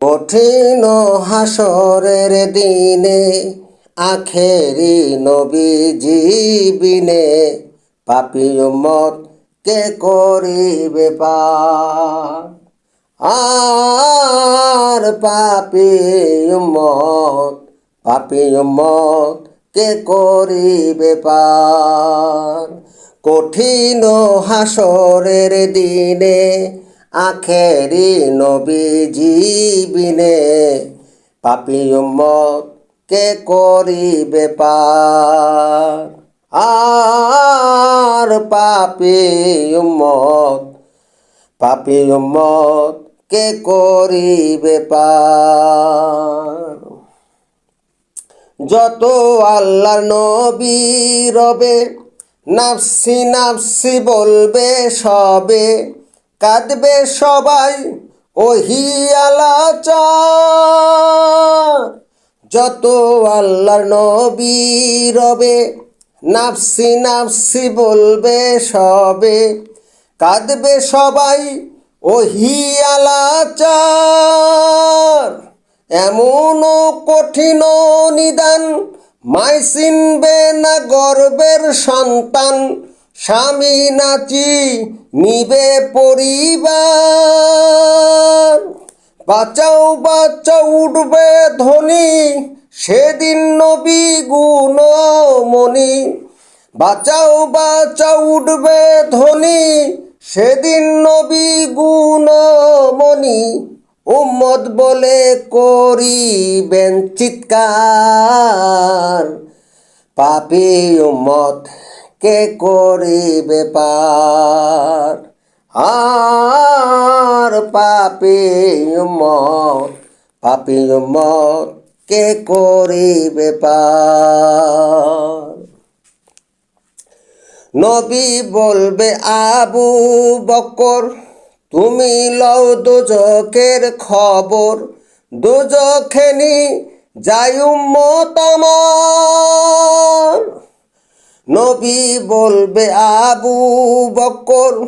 কঠিন হাসরের দিনে, আখেরি নবী জীবিনে পাপি উম্মত কে করিবে আর পাপি উম্মত পাপি উম্মত কে করিবে কঠিন হাসরের দিনে আখেরি নবী জীবিনে পাপি উম্মত কে করিবে পার আর পাপি উম্মত পাপি উম্মত কে করিবে পার যত আল্লাহর নবী রবে, নাফসি নাফসি বলবে সবে কাঁদবে সবাই ওহি আলাচার। যত আল্লাহর নবী রবে, নাফসি নাফসি বলবে সবে। কাঁদবে সবাই ওহি আলাচার। এমন কঠিন নিদান মাই চিনবে না গর্বের সন্তান। স্বামী নাচি নিবে পরিবার। বাঁচাও বাচ্চা উঠবে ধনী। সেদিন নবী গুণমণি বাঁচাও বাচ্চা উঠবে ধনী। সেদিন নবী গুণমণি উম্মত বলে করিবেন চিৎকার। পাপি উম্মত কে করিবে পার? আর পাপি উম্মত পাপি উম্মত কে করিবে পার? নবী বলবে, আবু বকর, তুমি লও দুজকের খবর। দুজখেনি যাই উম্মত আমার। নবী বলবে, আবু বকর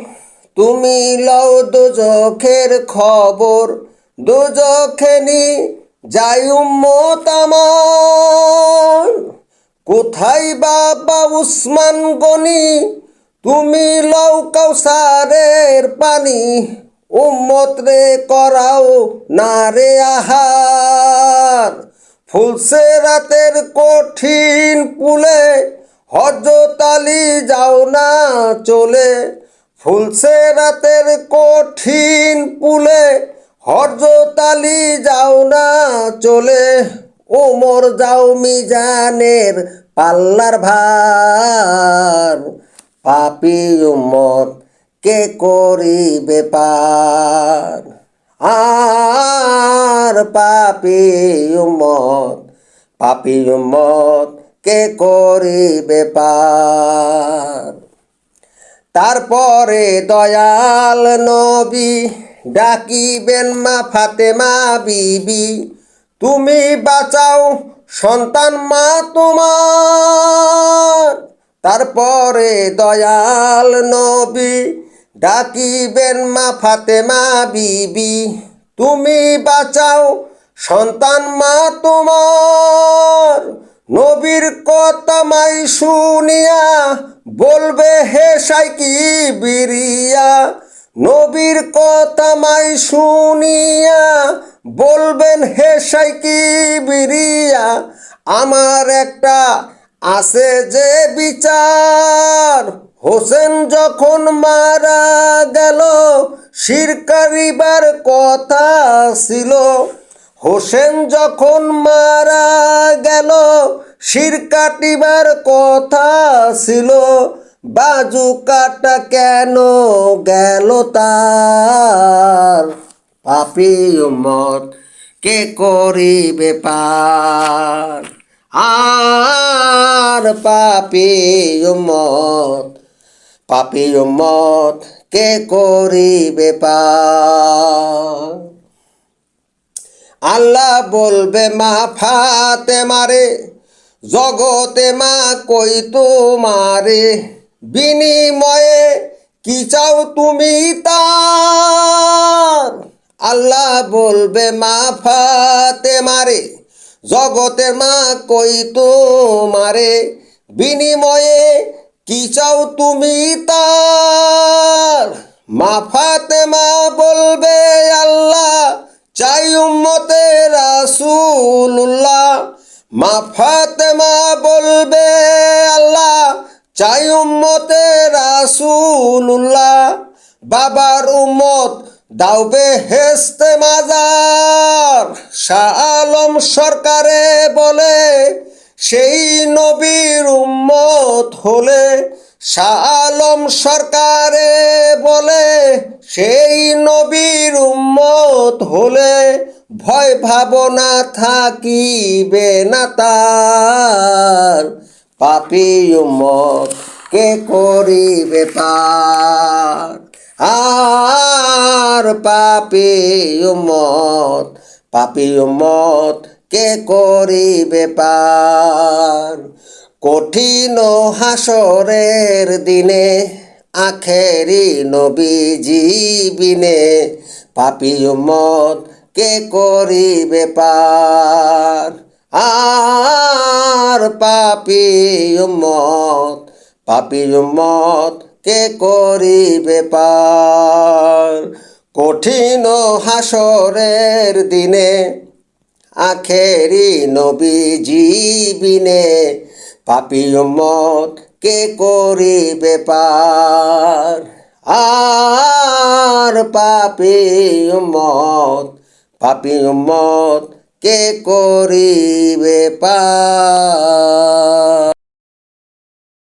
তুমি লও দুজখের খবর। দুজখেনি যাই উম্মত আমার। কোথায় বাবা উসমান গনি? তুমি লও কৌসারের পানি। উম্মত রে করাও না রে আহার। ফুলসে রাতের কঠিন পুলে হজতালি যাও না চলে। ফুলসে রাতের কঠিন পুলে হরজতালি যাও না চলে। ওমর যাও মিজানের পাল্লার ভার। পাপি উম্মত কে করিবে পার? আর পাপি উম্মত পাপি উম্মত কে করিবে পার তারপরে দয়াল নবী ডাকিবেন, মা ফাতেমা বিবি, তুমি বাঁচাও সন্তান মা তোমার। তারপরে দয়াল নবী ডাকিবেন, মা ফাতেমা বিবি, তুমি বাঁচাও সন্তান মা তোমার। নবীর কথা মাই শুনিয়া বলবে, হে সাইকি বিরিয়া। নবীর কথা মাই শুনিয়া বলবেন, হে সাইকি বিরিয়া, আমার একটা আছে যে বিচার। হোসেন যখন মারা গেল শির কারিবার কথা ছিল। হোসেন যখন মারা শির কাটিবার কথা ছিল, বাজু কাটা কেন গেল তার? পাপি উম্মত, কে করিবে পার? আর পাপি উম্মত পাপি উম্মত, কে করিবে পার? আল্লাহ বলবে, মা ফাতে মারে জগতে মা কই তোমারে? বিনিময়ে কি চাও তুমি তার? আল্লাহ বলবে, মা ফাতে মারে জগতের মা কই তোমারে? বিনিময়ে কি চাও তুমি তার? মা ফাতে মা বলবে, আল্লাহ চাই উম্মতে রাসূলুল্লাহ মা ফাতেমা বলবে, আল্লাহ, চাই উম্মতে রাসুল্লাহ বাবার উম্মত দাওবে হেস্তে মাজার। শাহ আলম সরকারে বলে, সেই নবীর উম্মত হলে আলম সরকারে বলে, সেই নবীর উম্মত হলে ভয় ভাবনা থাকিবে না তার। পাপি উম্মত কে করিবে পার আর পাপি উম্মত পাপি উম্মত কে করিবে পার কঠিন হাসরের দিনে, আখেরি নবীজি বিনে, পাপি উম্মত কে করিবে পার? আর পাপি উম্মত পাপি উম্মত কে করিবে পার? কঠিন হাসরের দিনে, আখেরি নবী জীবিনে পাপি উম্মত কে করি বেপার আর পাপি উম্মত পাপি উম্মত কে করি পার?